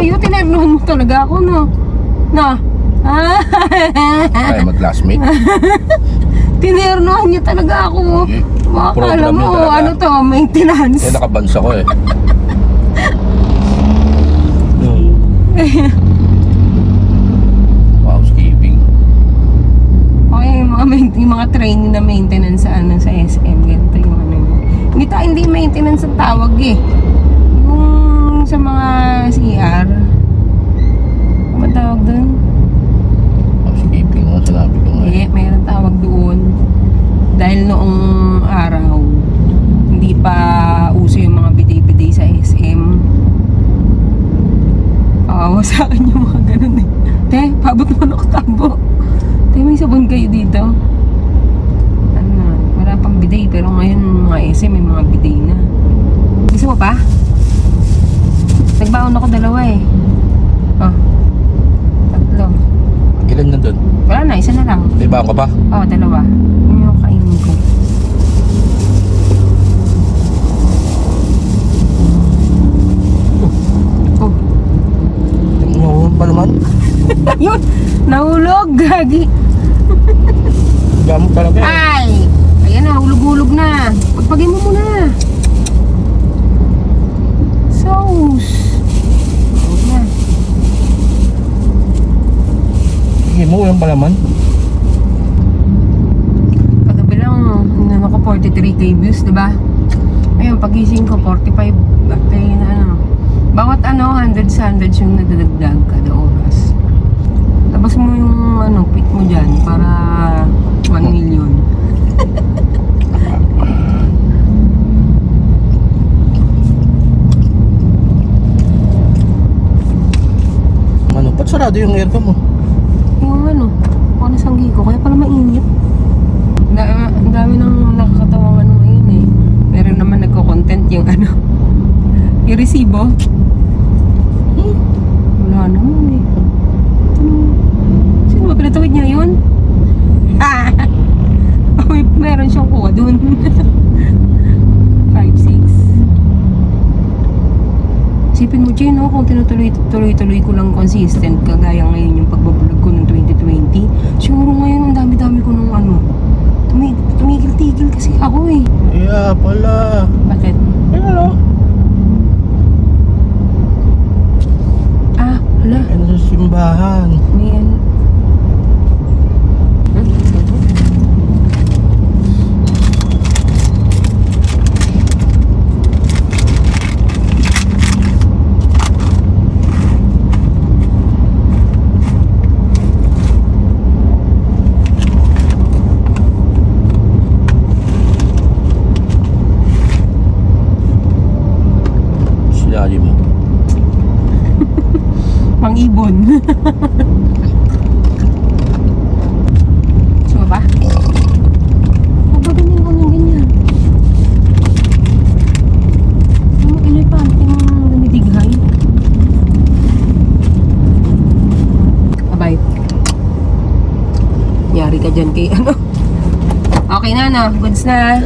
tayo. Tinernohan mo talaga ako, no? Na? Ah, Kaya mag-classmate. tinernohan niya talaga ako. Eh, Makakala program mo, talaga. ano to, maintenance. Eh, nakabansa ko eh. Housekeeping. Okay, yung mga, main- yung mga training na maintenance sa ano sa SM, ganito yung ano. yun. Hindi ta hindi maintenance ang tawag eh. Sa mga CR. Ano tawag doon? Housekeeping nga sinabi ko nga. Eh, mayroon tawag doon. Dahil noong araw, hindi pa uso yung mga biday-biday sa SM. Kawawa sa akin yung mga ganun eh. Te, pabot mo ako tambo. Te, may sabon kayo dito. Ano wala pang biday. Pero ngayon, mga SM, may mga biday na. Gusto mo pa? Nagbaon ako dalawa eh. Oh. Tatlo. Ilan na doon? Wala na, isa na ba ka pa? Oo, dalawa. Yun yung kainin ko. Oh, Tingnan pa naman. yun! Nahulog, gagi! Gamot talaga. Ay! Ayan na, hulog-hulog na. Pagpagay mo muna. Sauce. Huwag na. Sige mo, yung palaman. Kagabi lang, ano ko, 43k views, di ba? Ayun, pagising ko, 45 batay na ano. Bawat ano, hundreds, hundreds yung nadadagdag kada oras. Labas mo yung ano, pit mo dyan para 1 million. Ano, ba't sarado yung aircon mo? Yung ano, ako nasanggi ko, kaya pala mainit. Da, ang dami nang nakakatawang ano ngayon eh. Meron naman nagko-content yung ano, yung resibo. Hmm, wala naman eh. Ano, sino ba pinatawid niya yun? Ah! May- meron siyang kuha dun. 5, 6. Isipin mo, Jane, no, kung tinutuloy-tuloy ko lang consistent, kagaya ngayon yung pagbablog ko noong 2020, siguro ngayon ang dami-dami ko nung ano, tumi tumigil-tigil kasi ako eh. Yeah, pala. Bakit? Ano? Ah, wala. Ano sa simbahan? May ano. Hmm? Sinali mo. Mang-ibon. Gusto mo ba? Huwag ba ganyan ko ng ganyan? Ano mo ilepanting nanidighay? Abay. Yari ka dyan kay ano. Okay na no, goods na.